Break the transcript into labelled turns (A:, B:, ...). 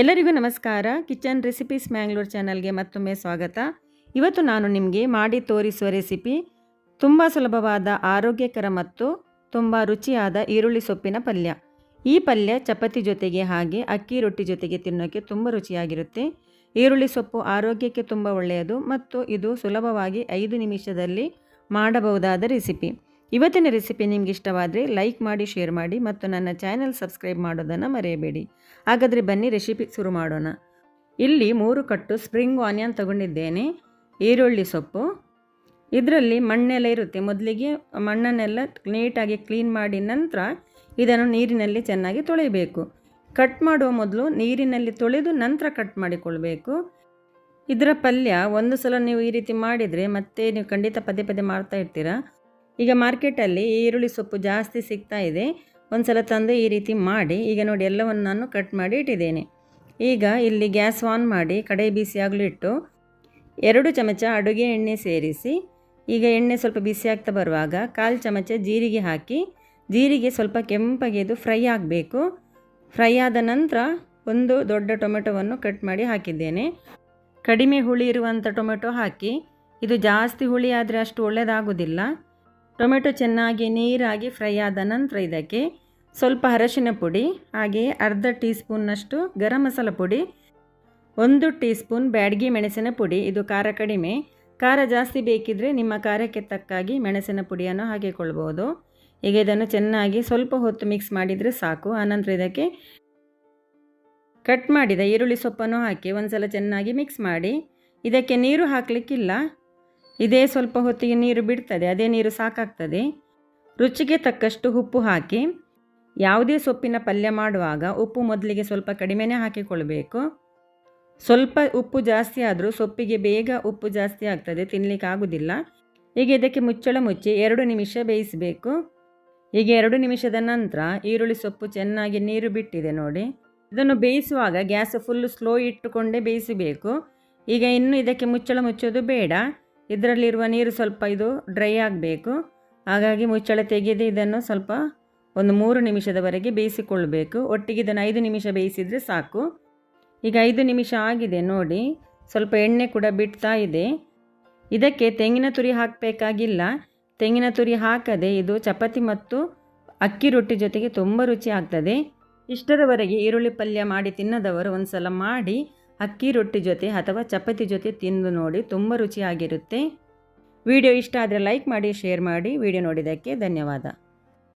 A: ಎಲ್ಲರಿಗೂ ನಮಸ್ಕಾರ. Kitchen recipes Mangalore ಚಾನಲ್ಗೆ ಮತ್ತೊಮ್ಮೆ ಸ್ವಾಗತ. ಇವತ್ತು ನಾನು ನಿಮಗೆ ಮಾಡಿ ತೋರಿಸುವ ರೆಸಿಪಿ ತುಂಬ ಸುಲಭವಾದ, ಆರೋಗ್ಯಕರ ಮತ್ತು ತುಂಬ ರುಚಿಯಾದ ಈರುಳ್ಳಿ ಸೊಪ್ಪಿನ ಪಲ್ಯ. ಈ ಪಲ್ಯ ಚಪಾತಿ ಜೊತೆಗೆ ಹಾಗೆ ಅಕ್ಕಿ ರೊಟ್ಟಿ ಜೊತೆಗೆ ತಿನ್ನೋಕ್ಕೆ ತುಂಬ ರುಚಿಯಾಗಿರುತ್ತೆ. ಈರುಳ್ಳಿ ಸೊಪ್ಪು ಆರೋಗ್ಯಕ್ಕೆ ತುಂಬ ಒಳ್ಳೆಯದು ಮತ್ತು ಇದು ಸುಲಭವಾಗಿ ಐದು ನಿಮಿಷದಲ್ಲಿ ಮಾಡಬಹುದಾದ ರೆಸಿಪಿ. ಇವತ್ತಿನ ರೆಸಿಪಿ ನಿಮ್ಗೆ ಇಷ್ಟವಾದರೆ ಲೈಕ್ ಮಾಡಿ, ಶೇರ್ ಮಾಡಿ ಮತ್ತು ನನ್ನ ಚಾನೆಲ್ ಸಬ್ಸ್ಕ್ರೈಬ್ ಮಾಡೋದನ್ನು ಮರೆಯಬೇಡಿ. ಹಾಗಾದರೆ ಬನ್ನಿ ರೆಸಿಪಿ ಶುರು ಮಾಡೋಣ. ಇಲ್ಲಿ ಮೂರು ಕಟ್ಟು ಸ್ಪ್ರಿಂಗ್ ಆನಿಯನ್ ತಗೊಂಡಿದ್ದೇನೆ. ಈರುಳ್ಳಿ ಸೊಪ್ಪು. ಇದರಲ್ಲಿ ಮಣ್ಣೆಲ್ಲ ಇರುತ್ತೆ. ಮೊದಲಿಗೆ ಮಣ್ಣನ್ನೆಲ್ಲ ನೀಟಾಗಿ ಕ್ಲೀನ್ ಮಾಡಿ ನಂತರ ಇದನ್ನು ನೀರಿನಲ್ಲಿ ಚೆನ್ನಾಗಿ ತೊಳೆಯಬೇಕು ಕಟ್ ಮಾಡುವ ಮೊದಲು ನೀರಿನಲ್ಲಿ ತೊಳೆದು ನಂತರ ಕಟ್ ಮಾಡಿಕೊಳ್ಬೇಕು. ಇದರ ಪಲ್ಯ ಒಂದು ಸಲ ನೀವು ಈ ರೀತಿ ಮಾಡಿದರೆ ಮತ್ತೆ ನೀವು ಖಂಡಿತ ಪದೇ ಪದೇ ಮಾಡ್ತಾ ಇರ್ತೀರಾ? ಈಗ ಮಾರ್ಕೆಟಲ್ಲಿ ಈರುಳ್ಳಿ ಸೊಪ್ಪು ಜಾಸ್ತಿ ಸಿಗ್ತಾ ಇದೆ. ಒಂದು ಸಲ ತಂದು ಈ ರೀತಿ ಮಾಡಿ, ಈಗ ನೋಡಿ ಎಲ್ಲವನ್ನು ನಾನು ಕಟ್ ಮಾಡಿ ಇಟ್ಟಿದ್ದೇನೆ. ಈಗ ಇಲ್ಲಿ ಗ್ಯಾಸ್ ಆನ್ ಮಾಡಿ ಕಡೆ ಬಿಸಿಯಾಗಲು ಇಟ್ಟು ಎರಡು ಚಮಚ ಅಡುಗೆ ಎಣ್ಣೆ ಸೇರಿಸಿ, ಈಗ ಎಣ್ಣೆ ಸ್ವಲ್ಪ ಬಿಸಿ ಆಗ್ತಾ ಬರುವಾಗ ಕಾಲು ಚಮಚ ಜೀರಿಗೆ ಹಾಕಿ, ಜೀರಿಗೆ ಸ್ವಲ್ಪ ಕೆಂಪಗೆದು ಫ್ರೈ ಆಗಬೇಕು. ಫ್ರೈ ಆದ ನಂತರ ಒಂದು ದೊಡ್ಡ ಟೊಮೆಟೊವನ್ನು ಕಟ್ ಮಾಡಿ ಹಾಕಿದ್ದೇನೆ. ಕಡಿಮೆ ಹುಳಿ ಇರುವಂಥ ಟೊಮೆಟೊ ಹಾಕಿ, ಇದು ಜಾಸ್ತಿ ಹುಳಿ ಆದರೆ ಅಷ್ಟು ಒಳ್ಳೆಯದಾಗೋದಿಲ್ಲ ಟೊಮೆಟೊ ಚೆನ್ನಾಗಿ ನೀರಾಗಿ ಫ್ರೈ ಆದ ನಂತರ ಇದಕ್ಕೆ ಸ್ವಲ್ಪ ಅರಶಿನ ಪುಡಿ ಹಾಗೆಯೇ ಅರ್ಧ ಟೀ ಸ್ಪೂನ್ನಷ್ಟು ಗರಂ ಮಸಾಲ ಪುಡಿ, ಒಂದು ಟೀ ಸ್ಪೂನ್ ಬ್ಯಾಡಗಿ ಮೆಣಸಿನ ಪುಡಿ, ಇದು ಖಾರ ಕಡಿಮೆ. ಖಾರ ಜಾಸ್ತಿ ಬೇಕಿದ್ದರೆ ನಿಮ್ಮ ಖಾರಕ್ಕೆ ತಕ್ಕಾಗಿ ಮೆಣಸಿನ ಪುಡಿಯನ್ನು ಹಾಕಿಕೊಳ್ಬೋದು. ಈಗ ಇದನ್ನು ಚೆನ್ನಾಗಿ ಸ್ವಲ್ಪ ಹೊತ್ತು ಮಿಕ್ಸ್ ಮಾಡಿದರೆ ಸಾಕು. ಆನಂತರ ಇದಕ್ಕೆ ಕಟ್ ಮಾಡಿದ ಈರುಳ್ಳಿ ಸೊಪ್ಪನ್ನು ಹಾಕಿ ಒಂದು ಸಲ ಚೆನ್ನಾಗಿ ಮಿಕ್ಸ್ ಮಾಡಿ. ಇದಕ್ಕೆ ನೀರು ಹಾಕಲಿಕ್ಕಿಲ್ಲ. ಇದೇ ಸ್ವಲ್ಪ ಹೊತ್ತಿಗೆ ನೀರು ಬಿಡ್ತದೆ, ಅದೇ ನೀರು ಸಾಕಾಗ್ತದೆ. ರುಚಿಗೆ ತಕ್ಕಷ್ಟು ಉಪ್ಪು ಹಾಕಿ, ಯಾವುದೇ ಸೊಪ್ಪಿನ ಪಲ್ಯ ಮಾಡುವಾಗ ಉಪ್ಪು ಮೊದಲಿಗೆ ಸ್ವಲ್ಪ ಕಡಿಮೆನೆ ಹಾಕಿಕೊಳ್ಬೇಕು. ಸ್ವಲ್ಪ ಉಪ್ಪು ಜಾಸ್ತಿ ಆದರೂ ಸೊಪ್ಪಿಗೆ ಬೇಗ ಉಪ್ಪು ಜಾಸ್ತಿ ಆಗ್ತದೆ ತಿನ್ನಲಿಕ್ಕೆ ಆಗೋದಿಲ್ಲ. ಈಗ ಇದಕ್ಕೆ ಮುಚ್ಚಳ ಮುಚ್ಚಿ ಎರಡು ನಿಮಿಷ ಬೇಯಿಸಬೇಕು. ಈಗ ಎರಡು ನಿಮಿಷದ ನಂತರ ಈರುಳ್ಳಿ ಸೊಪ್ಪು ಚೆನ್ನಾಗಿ ನೀರು ಬಿಟ್ಟಿದೆ ನೋಡಿ. ಇದನ್ನು ಬೇಯಿಸುವಾಗ ಗ್ಯಾಸ್ ಫುಲ್ಲು ಸ್ಲೋ ಇಟ್ಟುಕೊಂಡೇ ಬೇಯಿಸಬೇಕು. ಈಗ ಇನ್ನು ಇದಕ್ಕೆ ಮುಚ್ಚಳ ಮುಚ್ಚೋದು ಬೇಡ. ಇದರಲ್ಲಿರುವ ನೀರು ಸ್ವಲ್ಪ ಇದು ಡ್ರೈ ಆಗಬೇಕು. ಹಾಗಾಗಿ ಮುಚ್ಚಳ ತೆಗೆದು ಇದನ್ನು ಸ್ವಲ್ಪ ಒಂದು ಮೂರು ನಿಮಿಷದವರೆಗೆ ಬೇಯಿಸಿಕೊಳ್ಳಬೇಕು ಒಟ್ಟಿಗೆ ಇದನ್ನು ಐದು ನಿಮಿಷ ಬೇಯಿಸಿದರೆ ಸಾಕು. ಈಗ ಐದು ನಿಮಿಷ ಆಗಿದೆ ನೋಡಿ. ಸ್ವಲ್ಪ ಎಣ್ಣೆ ಕೂಡ ಬಿಡ್ತಾ ಇದೆ. ಇದಕ್ಕೆ ತೆಂಗಿನ ತುರಿ ಹಾಕಬೇಕಾಗಿಲ್ಲ. ತೆಂಗಿನ ತುರಿ ಹಾಕದೆ ಇದು ಚಪಾತಿ ಮತ್ತು ಅಕ್ಕಿ ರೊಟ್ಟಿ ಜೊತೆಗೆ ತುಂಬ ರುಚಿ ಆಗ್ತದೆ. ಇಷ್ಟರವರೆಗೆ ಈರುಳ್ಳಿ ಪಲ್ಯ ಮಾಡಿ ತಿನ್ನದವರು ಒಂದು ಸಲ ಮಾಡಿ. ಅಕ್ಕಿ ರೊಟ್ಟಿ ಜೊತೆ ಅಥವಾ ಚಪಾತಿ ಜೊತೆ ತಿಂದು ನೋಡಿ ತುಂಬ ರುಚಿಯಾಗಿರುತ್ತೆ. ವಿಡಿಯೋ ಇಷ್ಟ ಆದರೆ ಲೈಕ್ ಮಾಡಿ, ಶೇರ್ ಮಾಡಿ. ವಿಡಿಯೋ ನೋಡಿದ್ದಕ್ಕೆ ಧನ್ಯವಾದ.